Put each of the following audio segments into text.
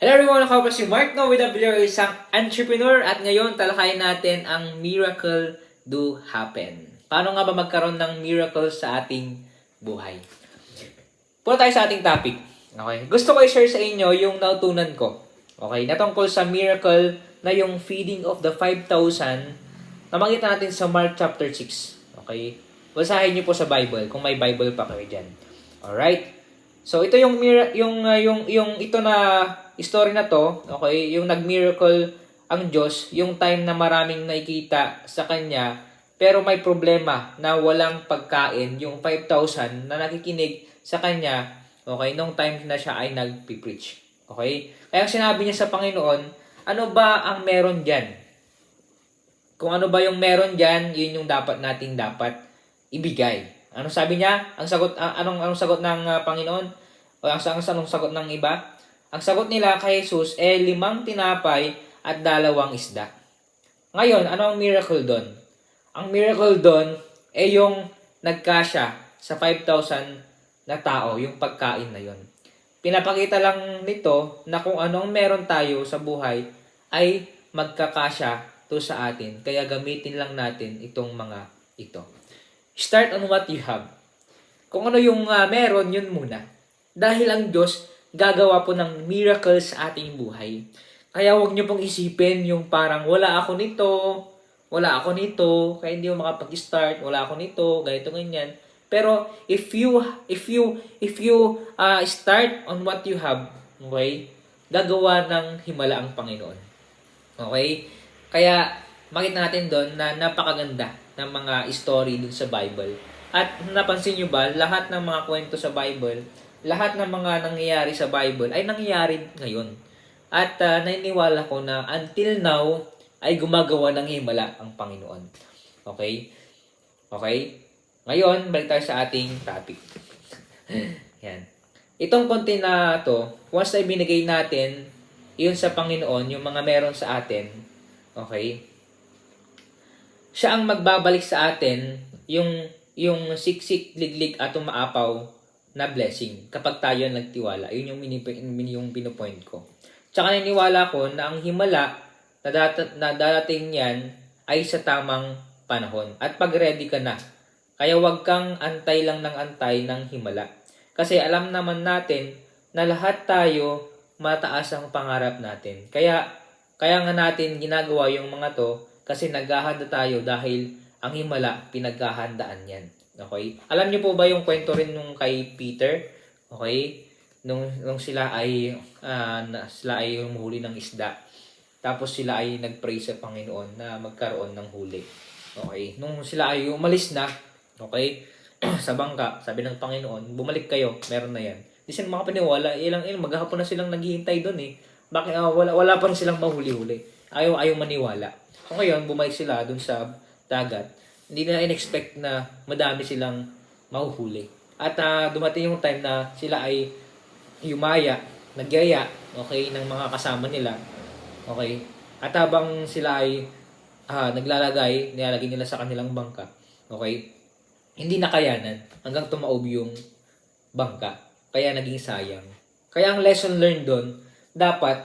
Hello everyone, ako po si Mark No with WR, isang entrepreneur at ngayon talakayin natin ang miracle do happen. Paano nga ba magkaroon ng miracle sa ating buhay? Punta tayo sa ating topic. Okay. Gusto ko i-share sa inyo yung nautunan ko. Okay. Natungkol sa miracle na yung feeding of the 5,000 na makita natin sa Mark chapter 6. Okay. Basahin niyo po sa Bible kung may Bible pa kayo dyan. Alright. So ito yung mira- yung uh, yung yung ito na story na to, okay, yung nag-miracle ang Diyos, yung time na maraming nakikita sa kanya, pero may problema na walang pagkain, yung 5,000 na nakikinig sa kanya, okay, nung time na siya ay nagpi-preach. Okay? Kaya sinabi niya sa Panginoon, ano ba ang meron diyan? Kung ano ba yung meron diyan, yun yung dapat nating dapat ibigay. Ano sabi niya? Ang sagot ah, anong anong sagot ng ah, Panginoon? O ang, ang anong sagot ng iba? Ang sagot nila kay Jesus eh limang tinapay at dalawang isda. Ngayon, ano ang miracle doon? Ang miracle doon eh yung nagkasya sa 5,000 na tao, yung pagkain na yon. Pinapakita lang nito na kung anong meron tayo sa buhay ay magkakasya to sa atin. Kaya gamitin lang natin itong mga ito. Start on what you have. Kung ano yung ah, meron, yun muna. Dahil ang Diyos gagawa po ng miracles sa ating buhay. Kaya huwag niyo pong isipin yung parang wala ako nito, wala ako nito, kaya hindi mo makapag-start, wala ako nito, ganito ganyan. Pero if you if you if you uh, start on what you have, okay? Gagawa ng himala ang Panginoon. Okay? Kaya makita natin doon na napakaganda ng mga story dun sa Bible. At napansin nyo ba, lahat ng mga kwento sa Bible, lahat ng mga nangyayari sa Bible ay nangyayari ngayon. At uh, naniniwala ko na until now ay gumagawa ng himala ang Panginoon. Okay? Okay? Ngayon, balik tayo sa ating topic. Yan. Itong konti na to, once na ibinigay natin, yun sa Panginoon, yung mga meron sa atin, okay? Siya ang magbabalik sa atin yung yung siksik, liglig at umaapaw na blessing kapag tayo nagtiwala. Yun yung, mini, yung pinupoint ko. Tsaka naniniwala ko na ang himala na, dat- na darating yan ay sa tamang panahon. At pag ready ka na. Kaya wag kang antay lang ng antay ng himala. Kasi alam naman natin na lahat tayo mataas ang pangarap natin. Kaya kaya nga natin ginagawa yung mga to kasi naghahanda tayo dahil ang himala pinaghahandaan yan. Okay? Alam niyo po ba yung kwento rin nung kay Peter? Okay? Nung, nung sila ay na, sila ay humuhuli ng isda. Tapos sila ay nagpray sa Panginoon na magkaroon ng huli. Okay? Nung sila ay umalis na, okay? sa bangka, sabi ng Panginoon, bumalik kayo, meron na yan. Di sila makapaniwala, ilang ilang maghapon na silang naghihintay doon eh. Bakit ah, wala wala pa rin silang mahuli-huli. Ayaw ayaw maniwala. So ngayon, bumalik sila doon sa dagat. Hindi na in-expect na madami silang mahuhuli. At ah, dumating yung time na sila ay yumaya, nagyaya, okay, ng mga kasama nila. Okay? At habang sila ay ah, naglalagay, nilalagay nila sa kanilang bangka. Okay? Hindi nakayanan hanggang tumaob yung bangka. Kaya naging sayang. Kaya ang lesson learned doon, dapat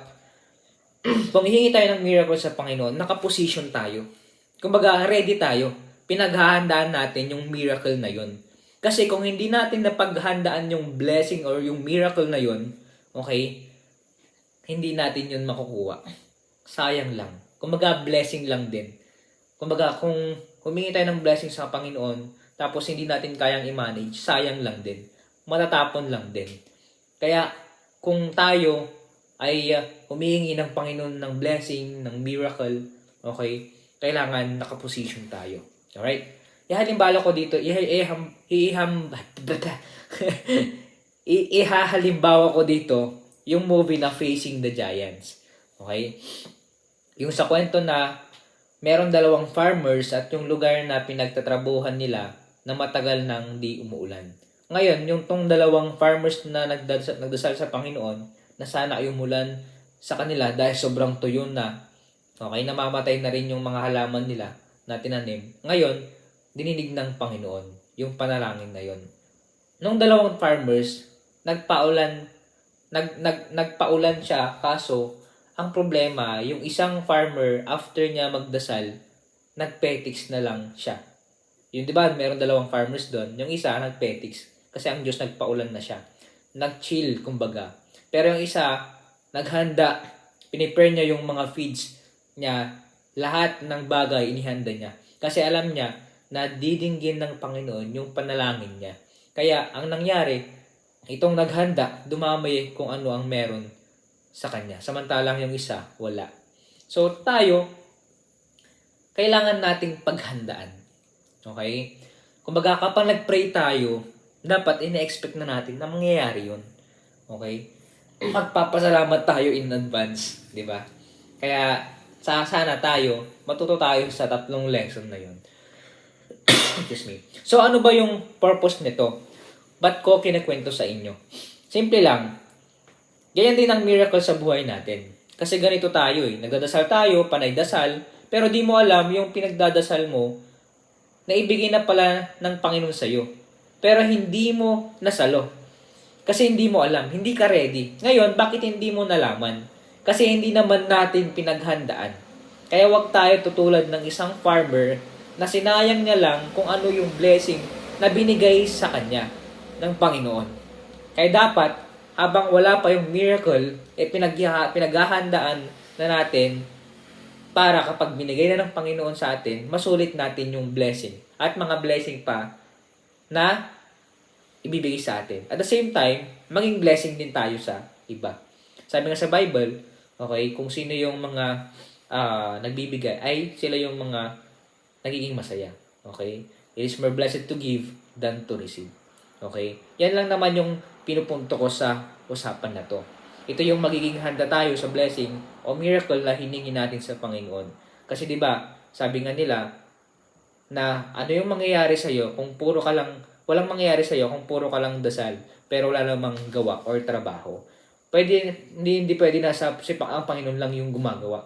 kung hihingi tayo ng miracle sa Panginoon, nakaposition tayo. Kumbaga, ready tayo. Pinaghahandaan natin yung miracle na yon. Kasi kung hindi natin napaghandaan yung blessing or yung miracle na yon, okay, hindi natin yun makukuha. Sayang lang. Kumbaga, blessing lang din. Kumbaga, kung humingi tayo ng blessing sa Panginoon, tapos hindi natin kayang i-manage, sayang lang din. Matatapon lang din. Kaya, kung tayo ay uh, humihingi ng Panginoon ng blessing, ng miracle, okay, kailangan nakaposition tayo. Alright? Ihalimbawa ko dito, iham, iham, ihahalimbawa ko dito yung movie na Facing the Giants. Okay? Yung sa kwento na meron dalawang farmers at yung lugar na pinagtatrabuhan nila na matagal nang di umuulan. Ngayon, yung tong dalawang farmers na nagdasal, nagdasal sa Panginoon na sana ay umulan sa kanila dahil sobrang tuyo na. Okay, namamatay na rin yung mga halaman nila na tinanim. Ngayon, dininig ng Panginoon yung panalangin na yon. Nung dalawang farmers, nagpaulan nag, nag, nagpaulan siya, kaso, ang problema, yung isang farmer, after niya magdasal, nagpetix na lang siya. Yung, di ba, meron dalawang farmers doon. Yung isa, nagpetix. Kasi ang Diyos nagpaulan na siya. Nag-chill, kumbaga. Pero yung isa, naghanda. Pinipare niya yung mga feeds niya. Lahat ng bagay, inihanda niya. Kasi alam niya na didinggin ng Panginoon yung panalangin niya. Kaya, ang nangyari, itong naghanda, dumamay kung ano ang meron sa kanya. Samantalang yung isa, wala. So, tayo, kailangan nating paghandaan. Okay? Kumbaga, kapag nag-pray tayo, dapat ine-expect na natin na mangyayari yun. Okay? Magpapasalamat tayo in advance. ba? Kaya, sa sana tayo, matuto tayo sa tatlong lesson na yun. Excuse me. So, ano ba yung purpose nito? Ba't ko kinakwento sa inyo? Simple lang. Ganyan din ang miracle sa buhay natin. Kasi ganito tayo eh. Nagdadasal tayo, panay dasal, pero di mo alam yung pinagdadasal mo na ibigay na pala ng Panginoon sa'yo. Pero hindi mo nasalo. Kasi hindi mo alam, hindi ka ready. Ngayon, bakit hindi mo nalaman? Kasi hindi naman natin pinaghandaan. Kaya wag tayo tutulad ng isang farmer na sinayang niya lang kung ano yung blessing na binigay sa kanya ng Panginoon. Kaya dapat, habang wala pa yung miracle, eh pinagha- pinaghahandaan na natin para kapag binigay na ng Panginoon sa atin, masulit natin yung blessing. At mga blessing pa na ibibigay sa atin. At the same time, maging blessing din tayo sa iba. Sabi nga sa Bible, okay, kung sino yung mga ah, nagbibigay, ay sila yung mga nagiging masaya. Okay? It is more blessed to give than to receive. Okay? Yan lang naman yung pinupunto ko sa usapan na to. Ito yung magiging handa tayo sa blessing o miracle na hiningi natin sa Panginoon. Kasi 'di ba, sabi nga nila na ano yung mangyayari sa iyo kung puro ka lang walang mangyayari sa iyo kung puro ka lang dasal pero wala namang gawa or trabaho. Pwede hindi hindi pwede na sa sipak ang Panginoon lang yung gumagawa.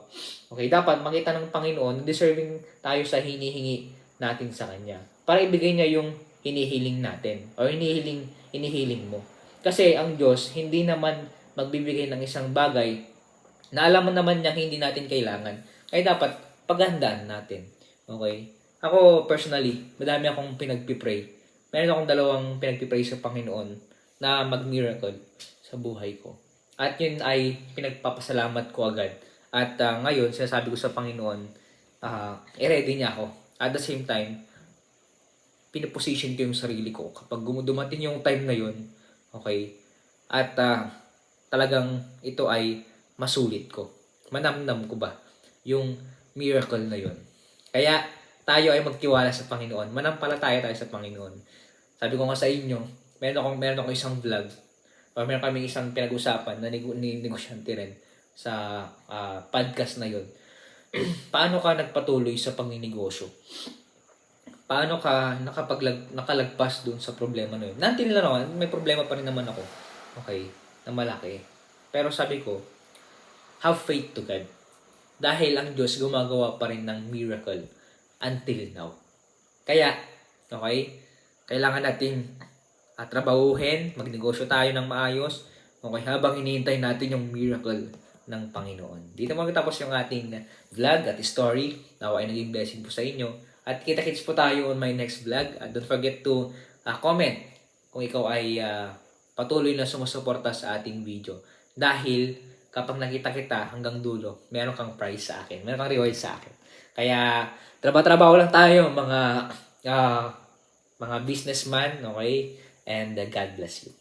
Okay, dapat makita ng Panginoon deserving tayo sa hinihingi natin sa kanya para ibigay niya yung hinihiling natin o hinihiling hinihiling mo. Kasi ang Diyos hindi naman magbibigay ng isang bagay na alam mo naman niya hindi natin kailangan. Kaya dapat paghandaan natin. Okay? Ako personally, madami akong pinagpipray. Meron akong dalawang pinagpipray sa Panginoon na mag-miracle sa buhay ko. At yun ay pinagpapasalamat ko agad. At ah, ngayon, sinasabi ko sa Panginoon, ah i-ready niya ako. At the same time, pinaposition ko yung sarili ko. Kapag dumating yung time na yun, okay, at ah, talagang ito ay masulit ko. Manamnam ko ba yung miracle na yun. Kaya tayo ay magtiwala sa Panginoon. Manampalataya tayo sa Panginoon. Sabi ko nga sa inyo, meron akong, meron akong isang vlog or meron kaming isang pinag-usapan na nego- ni negosyante rin sa ah, podcast na yun. Paano ka nagpatuloy sa pangninegosyo? Paano ka nakapaglag, nakalagpas dun sa problema na yun? Nantin lang naman, may problema pa rin naman ako. Okay, na malaki. Pero sabi ko, have faith to God. Dahil ang Diyos gumagawa pa rin ng miracle until now. Kaya, okay, kailangan nating uh, trabahuhin, magnegosyo tayo ng maayos, okay, habang hinihintay natin yung miracle ng Panginoon. Dito magtatapos yung ating vlog at story. Nawa ay naging blessing po sa inyo. At kita-kits po tayo on my next vlog. At don't forget to uh, comment kung ikaw ay uh, patuloy na sumusuporta sa ating video. Dahil kapag nakita kita hanggang dulo, meron kang prize sa akin. Meron kang reward sa akin. Kaya, trabaho-trabaho lang tayo mga uh, mga businessman, okay? And uh, God bless you.